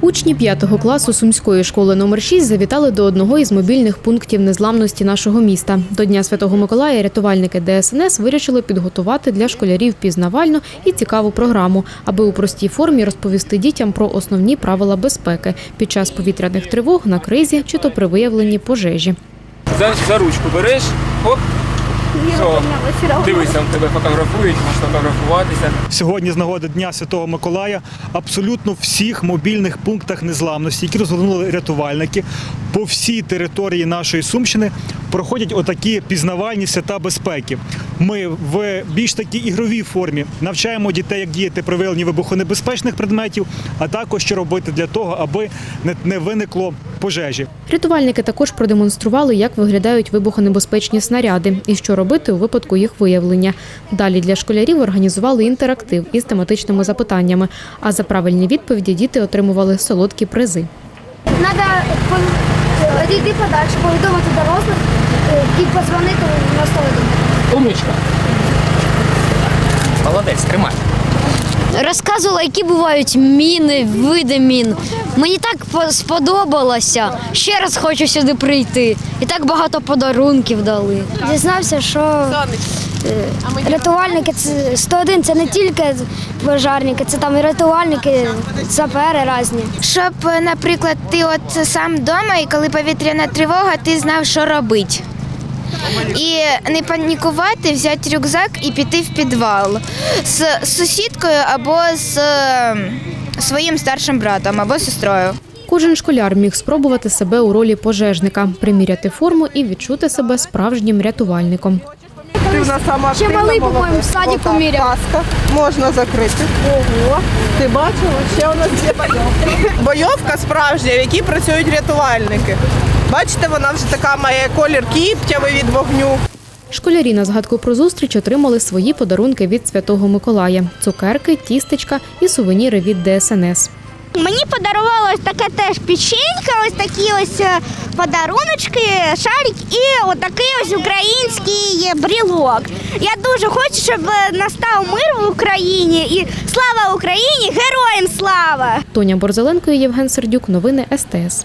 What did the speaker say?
Учні 5 класу сумської школи номер 6 завітали до одного із мобільних пунктів незламності нашого міста. До Дня Святого Миколая рятувальники ДСНС вирішили підготувати для школярів пізнавальну і цікаву програму, аби у простій формі розповісти дітям про основні правила безпеки під час повітряних тривог на кризі чи то при виявленні пожежі. За, ручку береш, хоп, все, дивися, тебе фотографують, можеш фотографуватися. Сьогодні з нагоди Дня Святого Миколая абсолютно всіх мобільних пунктах незламності, які розгорнули рятувальники по всій території нашої Сумщини, проходять отакі пізнавальні свята безпеки. Ми в більш такій ігровій формі навчаємо дітей, як діяти при виявленні вибухонебезпечних предметів, а також що робити для того, аби не- не виникло пожежі. Рятувальники також продемонстрували, як виглядають вибухонебезпечні снаряди і що робити у випадку їх виявлення. Далі для школярів організували інтерактив із тематичними запитаннями. А за правильні відповіді діти отримували солодкі призи. Надо відійти подальше, повідомити дорослих е, і позвонити на 101. Умничка. Молодець, тримай. Розказувала, які бувають міни, види мін. Мені так сподобалося. Ще раз хочу сюди прийти. І так багато подарунків дали. Дізнався, що рятувальники це 101 це не тільки пожарники, це там і рятувальники, сапери різні. Щоб, е, наприклад, ти от сам вдома, і коли повітряна тривога, ти знав, що робити. І не панікувати, взяти рюкзак і піти в підвал з сусідкою або з е, своїм старшим братом або сестрою. Кожен школяр міг спробувати себе у ролі пожежника, приміряти форму і відчути себе справжнім рятувальником. Ти в нас сама Ще активна, малий, молодець. по-моєму, в садіку Отак, міряв. Каска можна закрити. Ого. Ти бачила? Ще у нас є бойовка. Бойовка справжня, в якій працюють рятувальники. Бачите, вона вже така має колір кіптявий від вогню. Школярі на згадку про зустріч отримали свої подарунки від Святого Миколая: цукерки, тістечка і сувеніри від ДСНС. Мені подарувала ось таке теж печенька, ось такі ось е, подаруночки, шарик і отакий ось український брілок. Я дуже хочу, щоб е, настав мир в Україні і слава Україні! Героям слава! Тоня Борзеленко і Євген Сердюк. Новини СТС.